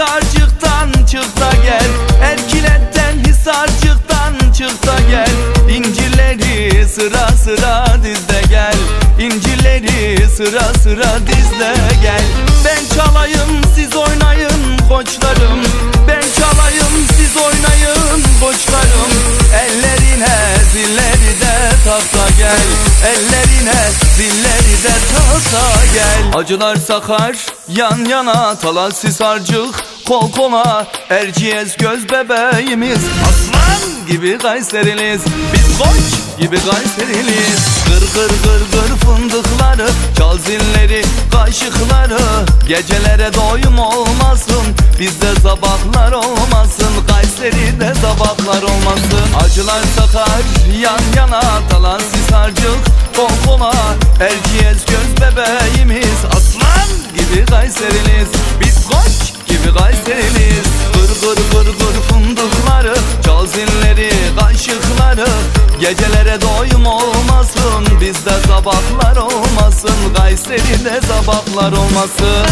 Hisarcıktan çık da gel. Erkiletten Hisarcıktan çık da gel. İncirleri sıra sıra dizde gel. İncirleri sıra sıra dizde gel. Ben çalayım siz oynayın koçlarım. Ben çalayım siz oynayın koçlarım. Ellerine zilleri de tahta gel. Ellerine zilleri de tahta gel. Acılar sakar yan yana talas sarcık kol kola Erciyes göz bebeğimiz. Aslan gibi Kayseriliz Biz koç gibi Kayseriliz. Gır gır gır gır fındıkları Çal zilleri kaşıkları. Gecelere doyum olmasın Bizde sabahlar olmasın. Kayseri'de sabahlar olmasın. Acılar sakar yan yana Talan harcık Kayseriliz Gır gır gır gır fındıkları Çal zilleri kaşıkları. Gecelere doyum olmasın Bizde sabahlar olmasın Kayseri'de sabahlar olmasın